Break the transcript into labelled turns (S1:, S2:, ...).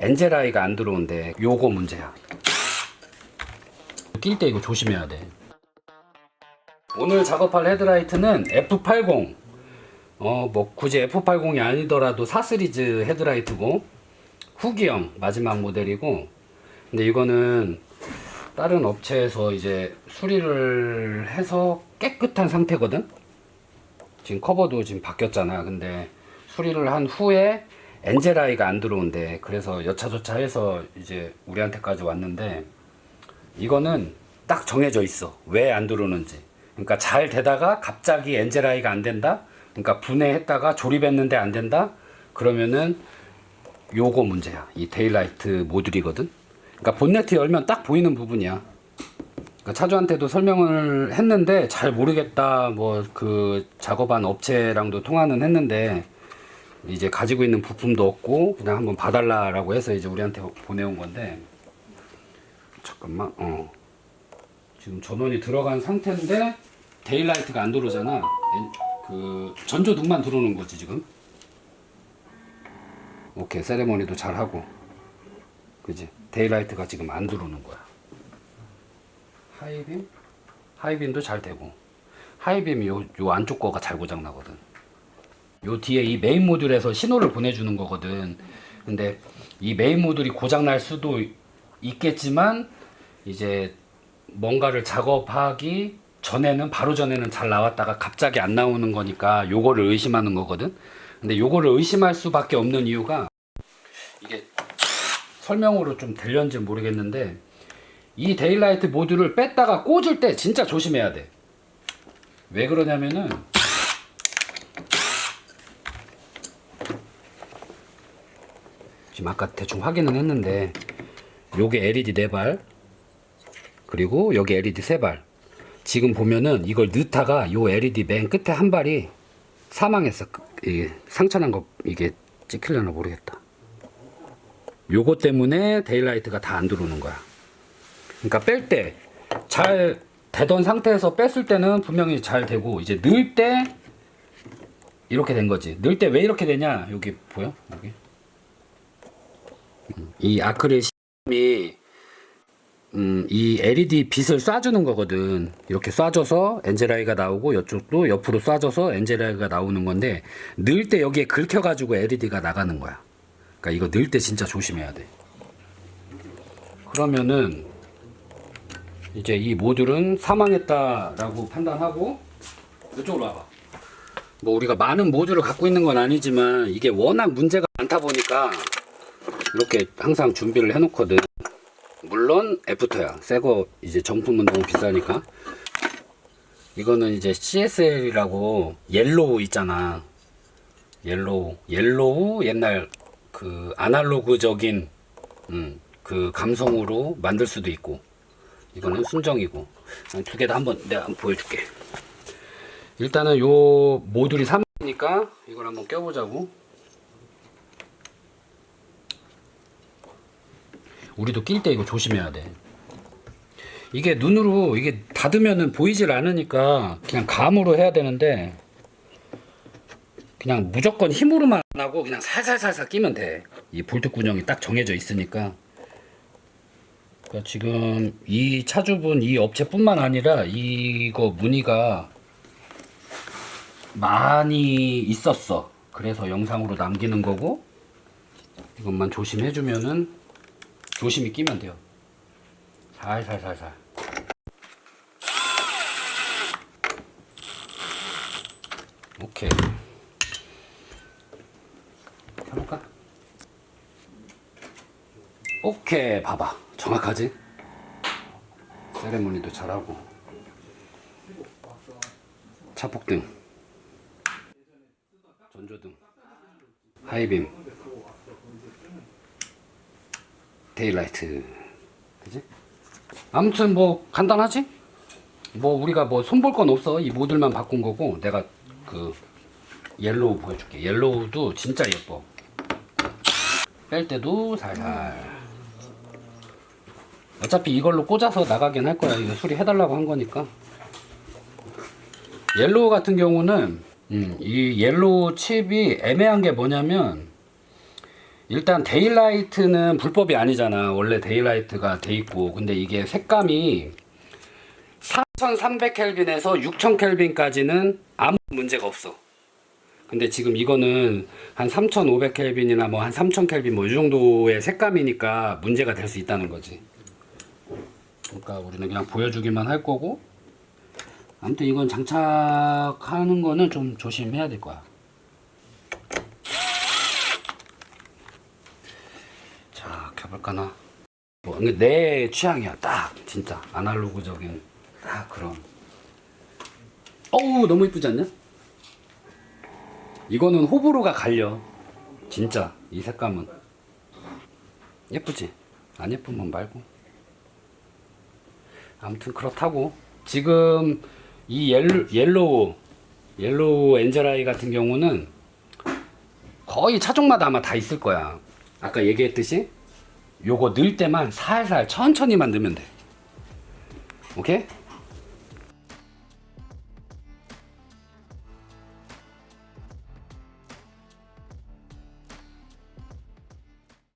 S1: 엔젤아이가 안 들어온대. 요거 문제야. 낄 때 이거 조심해야 돼. 오늘 작업할 헤드라이트는 F80. 어, 뭐 굳이 F80이 아니더라도 4 시리즈 헤드라이트고 후기형 마지막 모델이고 근데 이거는 다른 업체에서 이제 수리를 해서 깨끗한 상태거든. 지금 커버도 지금 바뀌었잖아. 근데 수리를 한 후에 엔젤아이가 안 들어온대. 그래서 여차저차 해서 이제 우리한테까지 왔는데 이거는 딱 정해져 있어. 왜 안 들어오는지. 그러니까 잘 되다가 갑자기 엔젤아이가 안 된다. 그러니까 분해했다가 조립했는데 안 된다. 그러면은 요거 문제야. 이 데일라이트 모듈이거든. 그러니까 본네트 열면 딱 보이는 부분이야. 그러니까 차주한테도 설명을 했는데 잘 모르겠다. 뭐 그 작업한 업체랑도 통화는 했는데 이제 가지고 있는 부품도 없고 그냥 한번 봐달라라고 해서 이제 우리한테 보내온 건데. 잠깐만 어. 지금 전원이 들어간 상태인데 데일라이트가 안 들어오잖아. 엔- 그 전조 등만 들어오는 거지 지금? 오케이 세레머니도 잘 하고. 그지? 데일라이트가 지금 안 들어오는 거야. 하이빔? 하이빔도 잘 되고. 하이빔이 요, 요 안쪽 거가 잘 고장 나거든 요 뒤에 이 메인 모듈에서 신호를 보내주는 거거든. 근데 이 메인 모듈이 고장 날 수도 있겠지만 이제 뭔가를 작업하기 전에는 바로 전에는 잘 나왔다가 갑자기 안 나오는 거니까 요거를 의심하는 거거든. 근데 요거를 의심할 수밖에 없는 이유가 이게 설명으로 좀 될련지 모르겠는데 이 데일라이트 모듈을 뺐다가 꽂을 때 진짜 조심해야 돼. 왜 그러냐면은 지금 아까 대충 확인은 했는데 요게 LED 4발 그리고 여기 LED 3발. 지금 보면은 이걸 넣다가 요 LED 맨 끝에 한 발이 사망했어 그- 이게 상처난 거 이게 찍히려나 모르겠다. 요거 때문에 데일라이트가 다 안 들어오는 거야. 그러니까 뺄 때 잘 되던 상태에서 뺐을 때는 분명히 잘 되고 이제 넣을 때 이렇게 된 거지. 넣을 때 왜 이렇게 되냐? 여기 보여? 여기 이 아크릴이 음, 이 LED 빛을 쏴주는 거거든. 이렇게 쏴줘서 엔젤아이가 나오고 이쪽도 옆으로 쏴줘서 엔젤아이가 나오는 건데 넣을 때 여기에 긁혀가지고 LED가 나가는 거야. 그러니까 이거 넣을 때 진짜 조심해야 돼. 그러면은 이제 이 모듈은 사망했다라고 판단하고 이쪽으로 와봐. 뭐 우리가 많은 모듈을 갖고 있는 건 아니지만 이게 워낙 문제가 많다 보니까 이렇게 항상 준비를 해놓거든. 물론 애프터야. 새거 이제 정품은 너무 비싸니까. 이거는 이제 CSL이라고 옐로우 있잖아. 옐로우. 옐로우 옛날 그 아날로그적인 음, 그 감성으로 만들 수도 있고. 이거는 순정이고. 두 개 다 한번 내가 한번 보여줄게. 일단은 요 모듈이 3이니까 이걸 한번 껴보자고. 우리도 낄 때 이거 조심해야 돼. 이게 눈으로 이게 닫으면은 보이질 않으니까 그냥 감으로 해야 되는데 그냥 무조건 힘으로만 안 하고 그냥 살살살살 끼면 돼. 이 볼트 구멍이 딱 정해져 있으니까. 그러니까 지금 이 차주분 이 업체뿐만 아니라 이거 문의가 많이 있었어. 그래서 영상으로 남기는 거고 이것만 조심해주면은 조심히 끼면 돼요. 살살살살. 오케이. 켜볼까? 오케이. 봐봐. 정확하지? 세레모니도 잘하고. 차폭등. 전조등. 하이빔. 데일라이트. 그지? 아무튼 뭐 간단하지? 뭐 우리가 뭐 손볼 건 없어. 이 모듈만 바꾼 거고 내가 그 옐로우 보여줄게. 옐로우도 진짜 예뻐. 뺄 때도 살살. 어차피 이걸로 꽂아서 나가긴 할 거야. 이거 수리 해달라고 한 거니까. 옐로우 같은 경우는 음, 이 옐로우 칩이 애매한 게 뭐냐면 일단 데일라이트는 불법이 아니잖아. 원래 데일라이트가 돼 있고. 근데 이게 색감이 4300켈빈에서 6000켈빈까지는 아무 문제가 없어. 근데 지금 이거는 한 3500켈빈이나 뭐 한 3000켈빈 뭐 이 정도의 색감이니까 문제가 될 수 있다는 거지. 그러니까 우리는 그냥 보여주기만 할 거고. 아무튼 이건 장착하는 거는 좀 조심해야 될 거야. 자, 켜볼까나. 뭐, 내 취향이야, 딱 진짜 아날로그적인 딱 그런. 어우, 너무 이쁘지 않냐? 이거는 호불호가 갈려. 진짜 이 색감은 예쁘지? 안 예쁘면 말고. 아무튼 그렇다고 지금 이 옐로, 옐로우 옐로우 엔젤아이 같은 경우는 거의 차종마다 아마 다 있을 거야. 아까 얘기했듯이 요거 넣을 때만 살살 천천히만 넣으면 돼. 오케이?